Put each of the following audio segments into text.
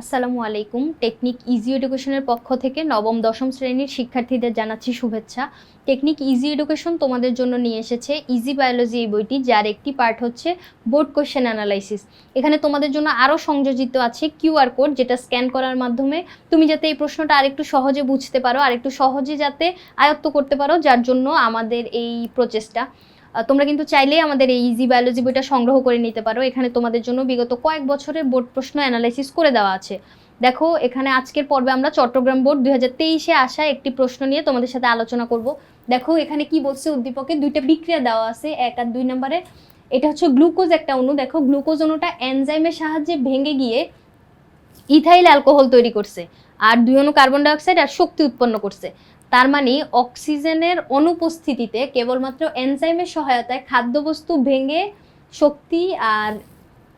আসসালামু আলাইকুম। Technique easy এডুকেশনের পক্ষ থেকে নবম, দশম শ্রেণির শিক্ষার্থীদের জানাচ্ছি শুভেচ্ছা। টেকনিক ইজি এডুকেশন তোমাদের জন্য নিয়ে এসেছে ইজি বায়োলজি এই বইটি, যার একটি পার্ট হচ্ছে বোর্ড কোশ্চেন অ্যানালাইসিস। এখানে তোমাদের জন্য আরও সংযোজিত আছে কিউআর কোড, যেটা স্ক্যান করার মাধ্যমে তুমি যাতে এই প্রশ্নটা আরেকটু সহজে বুঝতে পারো, আরেকটু সহজে যাতে আয়ত্ত করতে পারো, যার জন্য আমাদের এই প্রচেষ্টা। তোমরা কিন্তু চাইলেই আমাদের এই ইজি বায়োলজি বইটা সংগ্রহ করে নিতে পারো। এখানে তোমাদের জন্য বিগত কয়েক বছরের বোর্ড প্রশ্ন অ্যানালাইসিস করে দেওয়া আছে। দেখো, এখানে আজকের পর্বে আমরা চট্টগ্রাম বোর্ড দুই হাজার তেইশে আসা একটি প্রশ্ন নিয়ে তোমাদের সাথে আলোচনা করব। দেখো, এখানে কি বলছে উদ্দীপকে? দুইটা বিক্রিয়া দেওয়া আছে, এক আর দুই নম্বরে। এটা হচ্ছে গ্লুকোজ একটা অণু। দেখো, গ্লুকোজ অণুটা এনজাইমের সাহায্যে ভেঙে গিয়ে ইথাইল অ্যালকোহল তৈরি করছে। আর দুই অণু কার্বন ডাইঅক্সাইড আর শক্তি উৎপন্ন করছে। তার মানে অক্সিজেনের অনুপস্থিতিতে কেবলমাত্র এনজাইমের সহায়তায় খাদ্যবস্তু ভেঙে শক্তি আর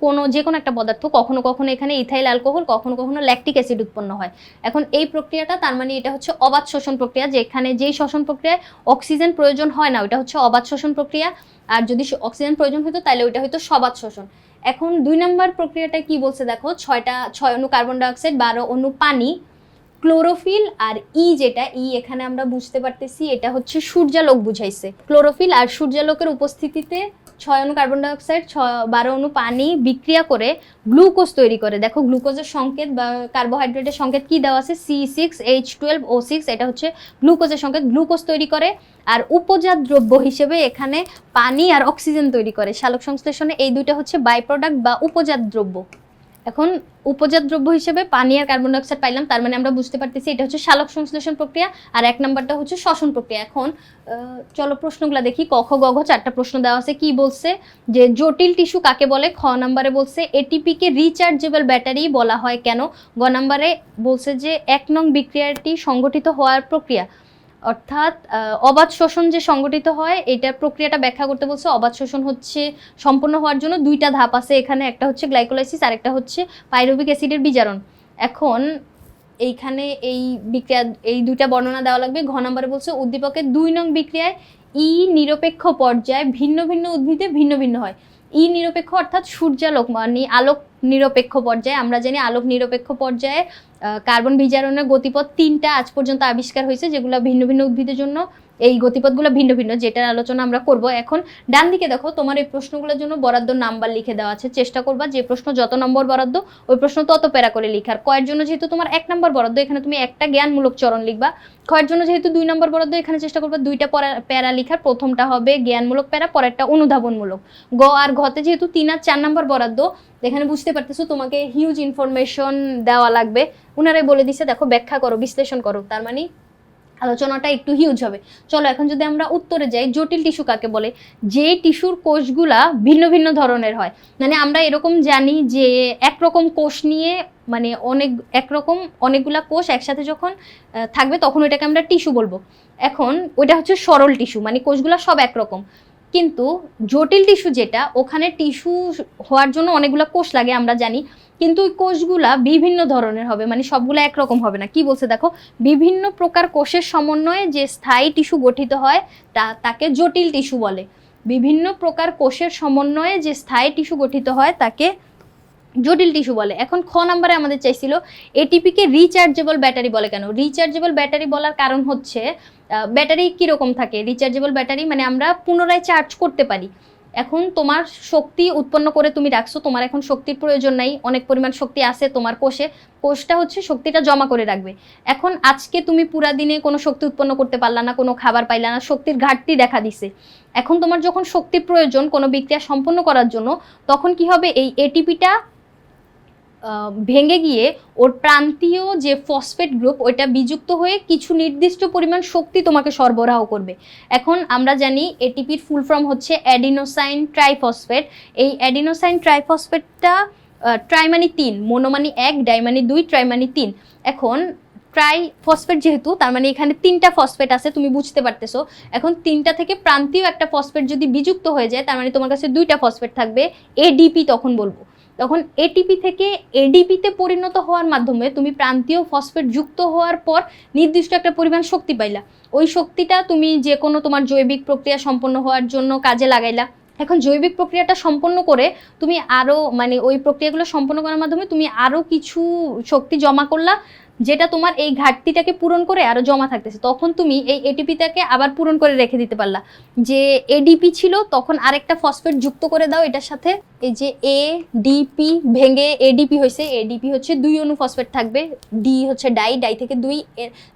কোনো যে কোনো একটা পদার্থ, কখনো কখনো এখানে ইথাইল অ্যালকোহল, কখনো কখনো ল্যাকটিক অ্যাসিড উৎপন্ন হয়। এখন এই প্রক্রিয়াটা, তার মানে এটা হচ্ছে অবাধ শোষণ প্রক্রিয়া, যেখানে যেই শ্বসন প্রক্রিয়ায় অক্সিজেন প্রয়োজন হয় না ওটা হচ্ছে অবাধ শোষণ প্রক্রিয়া। আর যদি অক্সিজেন প্রয়োজন হতো তাহলে ওইটা হয়তো সবাদ শোষণ এখন দুই নম্বর প্রক্রিয়াটা কি বলছে দেখো? ছয়টা, ছয় অণু কার্বন ডাইঅক্সাইড বারো অণু পানি। ক্লোরোফিল আর ই যেটা, ই এখানে আমরা বুঝতে পারতেছি, এটা হচ্ছে সূর্যালোক বুঝাইছে। ক্লোরোফিল আর সূর্যালোকের উপস্থিতিতে ছয় অণু কার্বন ডাইঅক্সাইড ছ, বারো অণু পানি বিক্রিয়া করে গ্লুকোজ তৈরি করে। দেখো, গ্লুকোজের সংকেত বা কার্বোহাইড্রেটের সংকেত কি দেওয়া আছে? C six, H twelve, O six, এটা হচ্ছে গ্লুকোজের সংকেত। গ্লুকোজ তৈরি করে আর উপজাত দ্রব্য হিসেবে এখানে পানি আর অক্সিজেন তৈরি করে। সালোক সংশ্লেষণে এই দুইটা হচ্ছে বাই প্রোডাক্ট বা উপজাত দ্রব্য। এখন উপজাত দ্রব্য হিসেবে পানি আর কার্বন ডাইঅক্সাইড পাইলাম, তার মানে আমরা বুঝতে পারতেছি এটা হচ্ছে শালক সংশ্লেষণ প্রক্রিয়া, আর এক নাম্বারটা হচ্ছে শ্বসন প্রক্রিয়া। এখন চলো প্রশ্নগুলো দেখি, ক, খ, গ, ঘ চারটা প্রশ্ন দেওয়া আছে, কি বলছে? যে জটিল টিস্যু কাকে বলে? খ নাম্বারে বলছে এটিপিকে রিচার্জেবল ব্যাটারি বলা হয় কেন? গ নাম্বারে বলছে যে এক নং বিক্রিয়াটি সংগঠিত হওয়ার প্রক্রিয়া। অর্থাৎ অবাধ শোষণ যে সংগঠিত হয়, এটার প্রক্রিয়াটা ব্যাখ্যা করতে বলছে, অবাধ শোষণ হচ্ছে সম্পন্ন হওয়ার জন্য দুইটা ধাপ আছে। এখানে একটা হচ্ছে গ্লাইকোলাইসিস, আর একটা হচ্ছে পাইরুবিক অ্যাসিডের বিজারণ। এখন এইখানে এই বিক্রিয়া, এই দুইটা বর্ণনা দেওয়া লাগবে। ঘ নম্বরে বলছে, উদ্দীপকের দুই নং বিক্রিয়ায় ই নিরপেক্ষ পর্যায়ে ভিন্ন ভিন্ন উদ্ভিদে ভিন্ন ভিন্ন হয়। ই নিরপেক্ষ অর্থাৎ সূর্যালোক মানে আলোক নিরপেক্ষ পর্যায়ে। আমরা জানি আলোক নিরপেক্ষ পর্যায়ে কার্বন বিজারণের গতিপথ তিনটা আজ পর্যন্ত আবিষ্কার হয়েছে, যেগুলো ভিন্ন ভিন্ন উদ্ভিদের জন্য এই গতিপথগুলো ভিন্ন ভিন্ন, যেটার আলোচনা আমরা করব। এখন ডান দিকে দেখো, তোমার এই প্রশ্নগুলোর জন্য বরাদ্দ নাম্বার লিখে দেওয়া আছে। চেষ্টা করবা যে প্রশ্ন যত নম্বর বরাদ্দ, ওই প্রশ্ন তত প্যারা করে লিখার। কয়ের জন্য যেহেতু তোমার এক নম্বর বরাদ্দ, এখানে তুমি একটা জ্ঞানমূলক চরণ লিখবা। ক্ষয়ের জন্য যেহেতু দুই নম্বর বরাদ্দ, এখানে চেষ্টা করবা দুইটা প্যারা লিখার। প্রথমটা হবে জ্ঞানমূলক প্যারা, পরেরটা অনুধাবনমূলক। গ আর ঘতে যেহেতু তিন আর চার নম্বর বরাদ্দ, এখানে বুঝতে পারতেছো, তোমাকে হিউজ ইনফরমেশন দেওয়া লাগবে। উনারাই বলে দিছে, দেখো ব্যাখ্যা করো, বিশ্লেষণ করো। তার মানে আলোচনাটা একটু হিউজ হবে। চলো এখন যদি আমরা উত্তরে যাই, জটিল টিস্যু কাকে বলে? যে টিস্যুর কোষগুলা ভিন্ন ভিন্ন ধরনের হয়। মানে আমরা এরকম জানি যে একরকম কোষ নিয়ে মানে অনেক, একরকম অনেকগুলা কোষ একসাথে যখন থাকবে তখন ওইটাকে আমরা টিস্যু বলব। এখন ওইটা হচ্ছে সরল টিস্যু মানে কোষগুলা সব একরকম। কিন্তু জটিল টিস্যু যেটা, ওখানে টিস্যু হওয়ার জন্য অনেকগুলা কোষ লাগে আমরা জানি। কিন্তু ওই কোষগুলা বিভিন্ন ধরনের হবে মানে সবগুলো একরকম হবে না। কি বলছে দেখো? বিভিন্ন প্রকার কোষের সমন্বয়ে যে স্থায়ী টিস্যু গঠিত হয়, তা, তাকে জটিল টিস্যু বলে। বিভিন্ন প্রকার কোষের সমন্বয়ে যে স্থায়ী টিস্যু গঠিত হয়, তাকে জটিল টিস্যু বলে। এখন খ নম্বরে আমাদের চাইছিল এটিপিকে রিচার্জেবল ব্যাটারি বলে কেন? রিচার্জেবল ব্যাটারি বলার কারণ হচ্ছে ব্যাটারি কীরকম থাকে? রিচার্জেবল ব্যাটারি মানে আমরা পুনরায় চার্জ করতে পারি। এখন তোমার শক্তি উৎপন্ন করে তুমি রাখছো, তোমার এখন শক্তির প্রয়োজন নাই, অনেক পরিমাণ শক্তি আছে তোমার কোষে, কোষটা হচ্ছে শক্তিটা জমা করে রাখবে। এখন আজকে তুমি পুরা দিনে কোনো শক্তি উৎপন্ন করতে পারলা না, কোনো খাবার পাইলা না, শক্তির ঘাটতি দেখা দিছে। এখন তোমার যখন শক্তির প্রয়োজন কোনো বিক্রিয়া সম্পন্ন করার জন্য, তখন কি হবে? এই এটিপিটা ভেঙে গিয়ে ওর প্রান্তীয় যে ফসফেট গ্রুপ ওইটা বিযুক্ত হয়ে কিছু নির্দিষ্ট পরিমাণ শক্তি তোমাকে সরবরাহ করবে। এখন আমরা জানি এটিপির ফুল ফর্ম হচ্ছে অ্যাডিনোসাইন ট্রাইফসফেট এই অ্যাডিনোসাইন ট্রাইফসফেটটা ট্রাইমানি তিন মনোমানি এক ডাইমানি দুই ট্রাইমানি তিন। এখন ট্রাই ফসফেট যেহেতু, তার মানে এখানে তিনটা ফসফেট আছে, তুমি বুঝতে পারতেছো। এখন তিনটা থেকে প্রান্তীয় একটা ফসফেট যদি বিযুক্ত হয়ে যায়, তার মানে তোমার কাছে দুইটা ফসফেট থাকবে। এডিপি তখন বলব। তখন এটিপি থেকে এডিপিতে পরিণত হওয়ার মাধ্যমে তুমি প্রান্তীয় ফসফেট যুক্ত হওয়ার পর নির্দিষ্ট একটা পরিমাণ শক্তি পাইলা। ওই শক্তিটা তুমি যে কোনো তোমার জৈবিক প্রক্রিয়া সম্পন্ন হওয়ার জন্য কাজে লাগাইলা। এখন জৈবিক প্রক্রিয়াটা সম্পন্ন করে তুমি আরও মানে ওই প্রক্রিয়াগুলো সম্পন্ন করার মাধ্যমে তুমি আরও কিছু শক্তি জমা করলা। যেটা তোমার এই ঘাটতিটাকে পূরণ করে আরও জমা থাকতেছে, তখন তুমি এই এটিপিটাকে আবার পূরণ করে রেখে দিতে পারলা। যে এডিপি ছিল, তখন আরেকটা ফসফেট যুক্ত করে দাও, এটার সাথে এই যে এ ডিপি ভেঙে এডিপি হয়েছে এডিপি হচ্ছে দুই অনু ফসফেট থাকবে ডি হচ্ছে ডাই ডাই থেকে দুই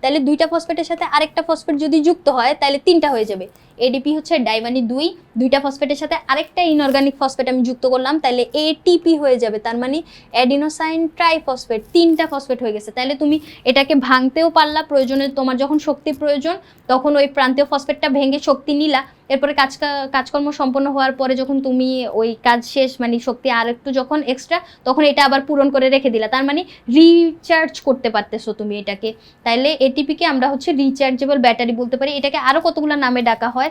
তাহলে দুইটা ফসফেটের সাথে আরেকটা ফসফেট যদি যুক্ত হয়, তাহলে তিনটা হয়ে যাবে। এডিপি হচ্ছে ডাই মানে দুই, দুইটা ফসফেটের সাথে আরেকটা ইনঅর্গানিক ফসফেট আমি যুক্ত করলাম তাহলে এটিপি হয়ে যাবে, তার মানে অ্যাডিনোসাইন ট্রাইফসফেট তিনটা ফসফেট হয়ে গেছে। তাহলে তুমি এটাকে ভাঙতেও পারলা, প্রয়োজনে তোমার যখন শক্তি প্রয়োজন, তখন ওই প্রান্তীয় ফসফেটটা ভেঙে শক্তি নিলা। এরপরে কাজ কাজকর্ম সম্পন্ন হওয়ার পরে যখন তুমি ওই কাজ শেষ মানে শক্তি আর একটু যখন এক্সট্রা তখন এটা আবার পূরণ করে রেখে দিলা। তার মানে রিচার্জ করতে পারতেছো তুমি এটাকে। তাইলে এটিপিকে আমরা হচ্ছে রিচার্জেবল ব্যাটারি বলতে পারি। এটাকে আরও কতগুলো নামে ডাকা হয়?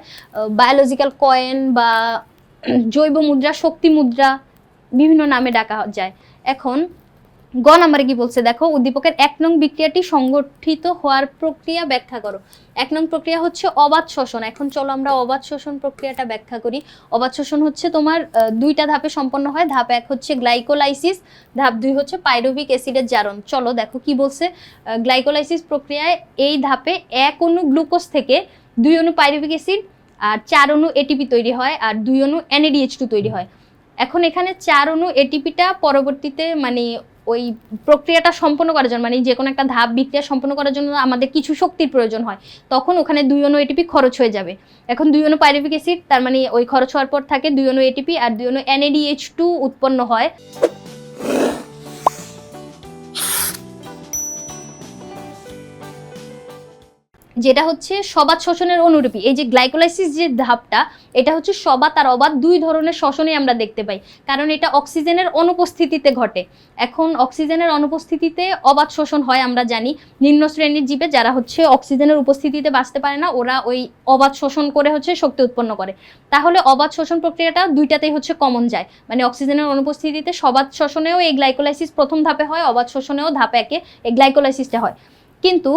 বায়োলজিক্যাল কয়েন বা জৈব মুদ্রা, শক্তি মুদ্রা বিভিন্ন নামে ডাকা যায়। এখন গ নাম্বারে কি বলছে? দেখো, উদ্দীপকের এক নং বিক্রিয়াটি সংগঠিত হওয়ার প্রক্রিয়া ব্যাখ্যা করো। এক নং প্রক্রিয়া হচ্ছে অবাধ শোষণ। এখন চলো আমরা অবাধ শোষণ প্রক্রিয়াটা ব্যাখ্যা করি। অবাধ শোষণ হচ্ছে তোমার দুইটা ধাপে সম্পন্ন হয়। ধাপ এক হচ্ছে গ্লাইকোলাইসিস, ধাপ দুই হচ্ছে পাইরোভিক অ্যাসিডের জারণ। চলো দেখো কি বলছে গ্লাইকোলাইসিস প্রক্রিয়ায় এই ধাপে এক অণু গ্লুকোজ থেকে দুই অণু পাইরুভিক অ্যাসিড আর চার অণু এটিপি তৈরি হয় আর দুই অণু এনএডিএইচ টু তৈরি হয়। এখন এখানে চার অণু এটিপিটা পরবর্তীতে মানে ওই প্রক্রিয়াটা সম্পন্ন করার জন্য মানে যে কোনো একটা ধাপ বিক্রিয়া সম্পন্ন করার জন্য আমাদের কিছু শক্তির প্রয়োজন হয়, তখন ওখানে দুই অনু এটিপি খরচ হয়ে যাবে। এখন দুই অনু পাইরিফিক অ্যাসিড তার মানে ওই খরচ হওয়ার পর থাকে দুই অনু এটিপি আর দুই অনু এনএডিএইচ টু উৎপন্ন হয়। যেটা হচ্ছে সবাত শ্বসনের অনুরূপী। এই যে গ্লাইকোলাইসিস যে ধাপটা, এটা হচ্ছে সবাত আর অবাত দুই ধরনের শ্বসনে আমরা দেখতে পাই। কারণ এটা অক্সিজেনের অনুপস্থিতিতে ঘটে। এখন অক্সিজেনের অনুপস্থিতিতে অবাত শোষণ হয় আমরা জানি। নিম্ন শ্রেণির জীবে যারা হচ্ছে অক্সিজেনের উপস্থিতিতে বাঁচতে পারে না, ওরা ওই অবাত শোষণ করে হচ্ছে শক্তি উৎপন্ন করে। তাহলে অবাত শোষণ প্রক্রিয়াটা দুইটাতেই হচ্ছে কমন যায়। মানে অক্সিজেনের অনুপস্থিতিতে সবাত শোষণেও এই গ্লাইকোলাইসিস প্রথম ধাপে হয়, অবাত শোষণেও ধাপ একে এই গ্লাইকোলাইসিসটা হয়। কিন্তু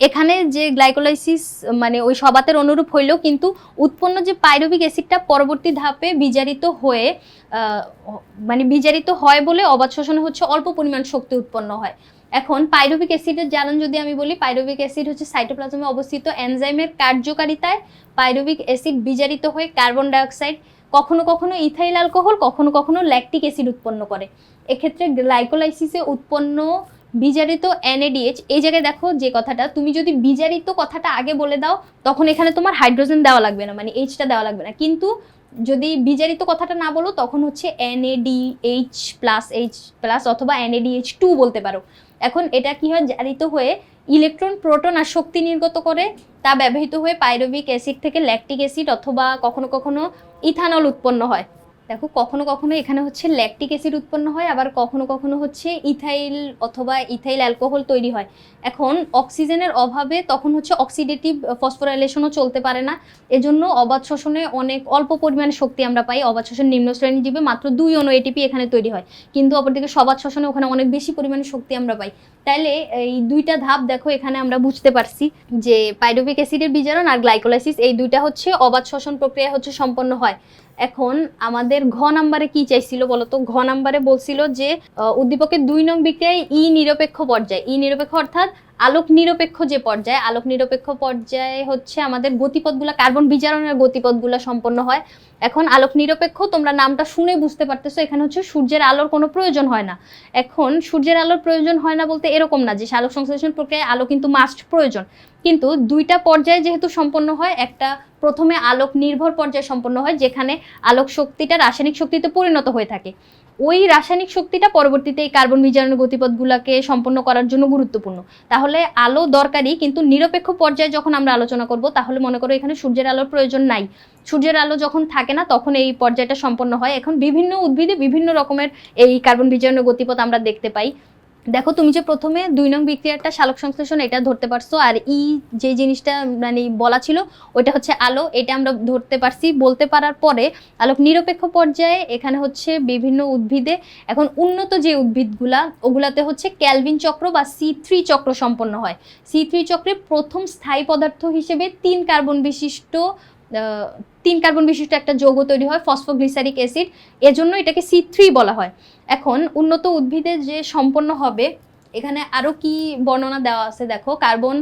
এখানে যে গ্লাইকোলাইসিস মানে ওই সবাতের অনুরূপ হইলেও কিন্তু উৎপন্ন যে পাইরুভিক অ্যাসিডটা পরবর্তী ধাপে বিজারিত হয়ে মানে বিজারিত হয় বলে অবাধ শোষণে হচ্ছে অল্প পরিমাণ শক্তি উৎপন্ন হয়। এখন পাইরুভিক অ্যাসিডের জারণ যদি আমি বলি, পাইরুভিক অ্যাসিড হচ্ছে সাইটোপ্লাজমে অবস্থিত এনজাইমের কার্যকারিতায় পাইরুভিক অ্যাসিড বিজারিত হয়ে কার্বন ডাইঅক্সাইড, কখনো কখনো ইথাইল অ্যালকোহল, কখনো কখনো ল্যাকটিক অ্যাসিড উৎপন্ন করে। এক্ষেত্রে গ্লাইকোলাইসিসে উৎপন্ন বিজারিত এনএডিএইচ এই জায়গায় দেখো যে কথাটা, তুমি যদি বিজারিত কথাটা আগে বলে দাও, তখন এখানে তোমার হাইড্রোজেন দেওয়া লাগবে না মানে এইচটা দেওয়া লাগবে না। কিন্তু যদি বিজারিত কথাটা না বলো, তখন হচ্ছে এনএডিএইচ প্লাস এইচ প্লাস অথবা এনএডিএইচ টু বলতে পারো। এখন এটা কি হয়? জারিত হয়ে ইলেকট্রন প্রোটন আর শক্তি নির্গত করে, তা ব্যবহৃত হয়ে পাইরুভিক অ্যাসিড থেকে ল্যাকটিক অ্যাসিড অথবা কখনো কখনো ইথানল উৎপন্ন হয়। দেখো, কখনো কখনো এখানে হচ্ছে ল্যাকটিক অ্যাসিড উৎপন্ন হয়, আবার কখনো কখনো হচ্ছে ইথাইল অথবা ইথাইল অ্যালকোহল তৈরি হয়। এখন অক্সিজেনের অভাবে তখন হচ্ছে অক্সিডেটিভ ফসফোরাইলেশনও চলতে পারে না। এজন্য অবাধ শোষণে অনেক অল্প পরিমাণে শক্তি আমরা পাই। অবাধ শোষণ নিম্ন শ্রেণির জীবে মাত্র দুই অণু এটিপি এখানে তৈরি হয়। কিন্তু অপরদিকে সবাদ শোষণে ওখানে অনেক বেশি পরিমাণে শক্তি আমরা পাই। তাইলে এই দুইটা ধাপ দেখো, এখানে আমরা বুঝতে পারছি যে পাইরুভিক অ্যাসিডের বিজারণ আর গ্লাইকোলাইসিস এই দুইটা হচ্ছে অবাধ শোষণ প্রক্রিয়া হচ্ছে সম্পন্ন হয়। এখন আমাদের ঘ নাম্বারে কি চাইছিল বলতো? ঘ নাম্বারে বলছিল যে উদ্দীপকের দুই নং বিক্রিয়ায় ই নিরপেক্ষ পর্যায়। ই নিরপেক্ষ অর্থাৎ আলোক নিরপেক্ষ যে পর্যায়ে, আলোক নিরপেক্ষ পর্যায়ে হচ্ছে আমাদের গতিপথগুলো, কার্বন বিজারণের গতিপথগুলো সম্পন্ন হয়। এখন আলোক নিরপেক্ষ, তোমরা নামটা শুনে বুঝতে পারতেছো, এখানে হচ্ছে সূর্যের আলোর কোনো প্রয়োজন হয় না। এখন সূর্যের আলোর প্রয়োজন হয় না বলতে এরকম না যে আলোক সংশ্লেষণ প্রক্রিয়ায় আলো কিন্তু মাস্ট প্রয়োজন। কিন্তু দুইটা পর্যায়ে যেহেতু সম্পন্ন হয়, একটা প্রথমে আলোক নির্ভর পর্যায়ে সম্পন্ন হয়, যেখানে আলোক শক্তিটা রাসায়নিক শক্তিতে পরিণত হয়ে থাকে। ওই রাসায়নিক শক্তিটা পরবর্তীতে এই কার্বন বিজারণ গতিপথগুলোকে সম্পন্ন করার জন্য গুরুত্বপূর্ণ। তাহলে আলো দরকারি, কিন্তু নিরপেক্ষ পর্যায়ে যখন আমরা আলোচনা করব, তাহলে মনে করো এখানে সূর্যের আলোর প্রয়োজন নাই। সূর্যের আলো যখন থাকে না, তখন এই পর্যায়টা সম্পন্ন হয়। এখন বিভিন্ন উদ্ভিদে বিভিন্ন রকমের এই কার্বন বিজারণ গতিপথ আমরা দেখতে পাই। দেখো, তুমি যে প্রথমে দুই নং বিক্রিয়াটা শালক সংশ্লেষণ, এটা ধরতে পারছ। আর ই যে জিনিসটা মানে বলা ছিল, ওইটা হচ্ছে আলো। এটা আমরা ধরতে পারছি। বলতে পারার পরে, আলোক নিরপেক্ষ পর্যায়ে এখানে হচ্ছে বিভিন্ন উদ্ভিদে, এখন উন্নত যে উদ্ভিদগুলা, ওগুলাতে হচ্ছে ক্যালভিন চক্র বা সি থ্রি চক্র সম্পন্ন হয়। সি থ্রি চক্রে প্রথম স্থায়ী পদার্থ হিসেবে তিন কার্বন বিশিষ্ট তিন কার্বন বিশিষ্ট একটা যৌগ তৈরি হয়, ফসফোগ্লিসারিক অ্যাসিড। এজন্য এটাকে সি থ্রি বলা হয়। এখন উন্নত উদ্ভিদে যে সম্পন্ন হবে, এখানে আরও কি বর্ণনা দেওয়া আছে? দেখো, কার্বন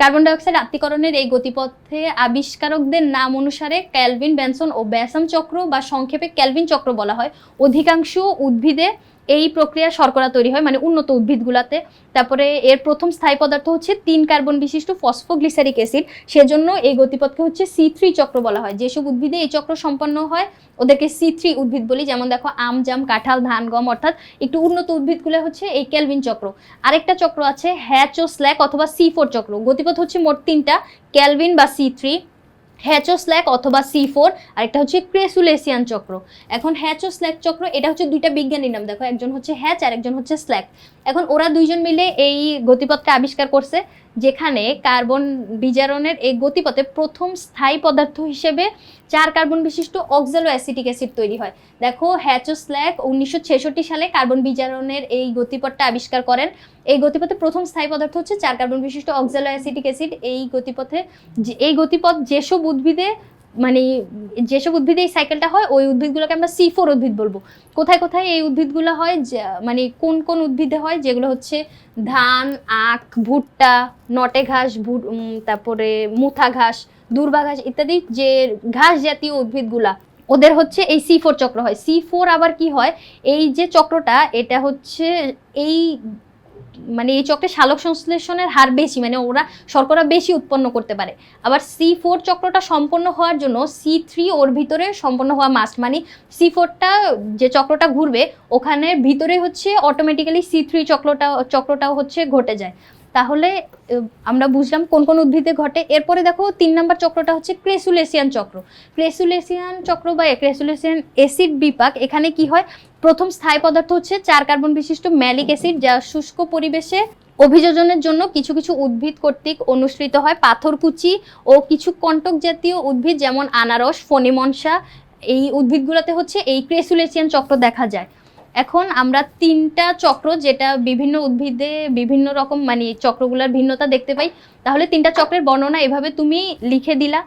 কার্বন ডাইঅক্সাইড আত্মীকরণের এই গতিপথে আবিষ্কারকদের নাম অনুসারে ক্যালভিন, ব্যানসন ও ব্যাসাম চক্র বা সংক্ষেপে ক্যালভিন চক্র বলা হয়। অধিকাংশ উদ্ভিদে এই প্রক্রিয়া শর্করা তৈরি হয় মানে উন্নত উদ্ভিদগুলাতে। তারপরে এর প্রথম স্থায়ী পদার্থ হচ্ছে তিন কার্বন বিশিষ্ট ফসফোগ্লিসারিক অ্যাসিড। সেজন্য এই গতিপথকে হচ্ছে সি থ্রি চক্র বলা হয়। যেসব উদ্ভিদে এই চক্র সম্পন্ন হয়, ওদেরকে সি থ্রি উদ্ভিদ বলি। যেমন দেখো, আম, জাম, কাঁঠাল, ধান, গম, অর্থাৎ একটু উন্নত উদ্ভিদগুলো হচ্ছে এই ক্যালভিন চক্র। আরেকটা চক্র আছে হ্যাচ ও স্ল্যাক অথবা সি ফোর চক্র। গতিপথ হচ্ছে মোট তিনটা, ক্যালভিন বা সি থ্রি। হ্যাচো স্ল্যাক অথবা সি ফোর আর একটা হচ্ছে ক্রেসুলেসিয়ান চক্র। এখন হ্যাচো স্ল্যাক চক্র, এটা হচ্ছে দুইটা বিজ্ঞানীর নাম। দেখো, একজন হচ্ছে হ্যাচ আর একজন হচ্ছে স্ল্যাক। এখন ওরা দুইজন মিলে এই গতিপথটা আবিষ্কার করছে, যেখানে কার্বন বিজারণের এই গতিপথে প্রথম স্থায়ী পদার্থ হিসেবে চার কার্বন বিশিষ্ট অক্সালো অ্যাসিটিক অ্যাসিড তৈরি হয়। দেখো হ্যাচো স্ল্যাক উনিশশো সালে কার্বন বিজারণের এই গতিপথটা আবিষ্কার করেন। এই গতিপথে প্রথম স্থায়ী পদার্থ হচ্ছে চার কার্বন বিশিষ্ট অক্সালো অ্যাসিটিক অ্যাসিড। এই গতিপথে এই গতিপথ যেসব উদ্ভিদে মানে যেসব উদ্ভিদে এই সাইকেলটা হয়, ওই উদ্ভিদগুলোকে আমরা সি ফোর উদ্ভিদ বলব। কোথায় কোথায় এই উদ্ভিদগুলো হয়? মানে কোন কোন উদ্ভিদে হয়? যেগুলো হচ্ছে ধান, আখ, ভুট্টা, নটে ঘাস তারপরে মুথা ঘাস, দুর্বা ঘাস ইত্যাদি যে ঘাস জাতীয় উদ্ভিদগুলা, ওদের হচ্ছে এই সি ফোর চক্র হয়। সি ফোর আবার কি হয়? এই যে চক্রটা, এটা হচ্ছে এই মানে এই চক্রে সালোক সংশ্লেষণের হার বেশি মানে ওরা শর্করা বেশি উৎপন্ন করতে পারে। আবার সি ফোর চক্রটা সম্পন্ন হওয়ার জন্য সি থ্রি ওর ভিতরে সম্পন্ন হওয়া মাস্ট মানে সি ফোরটা যে চক্রটা ঘুরবে, ওখানে ভিতরে হচ্ছে অটোমেটিক্যালি সি থ্রি চক্রটা, চক্রটাও হচ্ছে ঘটে যায়। তাহলে আমরা বুঝলাম কোন কোন উদ্ভিদে ঘটে। এরপরে দেখো তিন নম্বর চক্রটা হচ্ছে ক্রেসুলেসিয়ান চক্র। ক্রেসুলেসিয়ান চক্র বা ক্রেসুলেসিয়ান অ্যাসিড বিপাক, এখানে কি হয়? প্রথম স্থায়ী পদার্থ হচ্ছে চার কার্বন বিশিষ্ট ম্যালিক অ্যাসিড, যা শুষ্ক পরিবেশে অভিযোজনের জন্য কিছু কিছু উদ্ভিদ কর্তৃক অনুসৃত হয়। পাথরকুচি ও কিছু কন্টক জাতীয় উদ্ভিদ, যেমন আনারস, ফণিমনসা, এই উদ্ভিদগুলোতে হচ্ছে এই ক্রেসুলেসিয়ান চক্র দেখা যায়। এখন আমরা তিনটা চক্র, যেটা বিভিন্ন উদ্ভিদে বিভিন্ন রকম মানে চক্রগুলোর ভিন্নতা দেখতে পাই। তাহলে তিনটা চক্রের বর্ণনা এভাবে তুমি লিখে দিলা।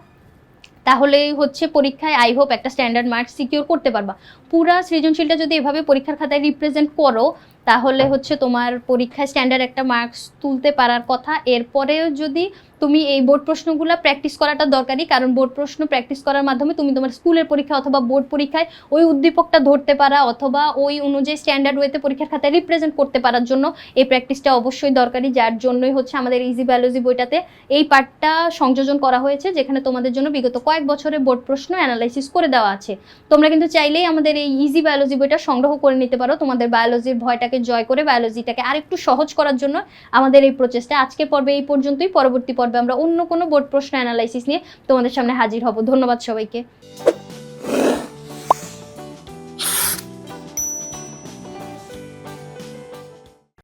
তাহলে হচ্ছে পরীক্ষায় আই হোপ একটা স্ট্যান্ডার্ড মার্কস সিকিউর করতে পারবা। পুরা সৃজনশীলটা যদি এভাবে পরীক্ষার খাতায় রিপ্রেজেন্ট করো তাহলে হচ্ছে তোমার পরীক্ষায় স্ট্যান্ডার্ড একটা মার্কস তুলতে পারার কথা। এরপরেও যদি তুমি এই বোর্ড প্রশ্নগুলো প্র্যাকটিস করাটা দরকারি কারণ বোর্ড প্রশ্ন প্র্যাকটিস করার মাধ্যমে তুমি তোমার স্কুলের পরীক্ষা অথবা বোর্ড পরীক্ষায় ওই উদ্দীপকটা ধরতে পারা অথবা ওই অনুযায়ী স্ট্যান্ডার্ড ওয়েতে পরীক্ষার খাতায় রিপ্রেজেন্ট করতে পারার জন্য এই প্র্যাকটিসটা অবশ্যই দরকারি যার জন্যই হচ্ছে আমাদের ইজি বায়োলজি বইটাতে এই পার্টটা সংযোজন করা হয়েছে, যেখানে তোমাদের জন্য বিগত কয়েক বছরে বোর্ড প্রশ্ন অ্যানালাইসিস করে দেওয়া আছে। তোমরা কিন্তু চাইলেই আমাদের এই ইজি বায়োলজি বইটা সংগ্রহ করে নিতে পারো, তোমাদের বায়োলজির ভয়টাকে জয় করে বায়োলজিটাকে আরেকটু সহজ করার জন্য আমাদের এই প্রচেষ্টা। আজকে পর্বে এই পর্যন্তই। পরবর্তী পর্বে আমরা অন্য কোনো বোর্ড প্রশ্ন অ্যানালাইসিস নিয়ে তোমাদের সামনে হাজির হব। ধন্যবাদ সবাইকে।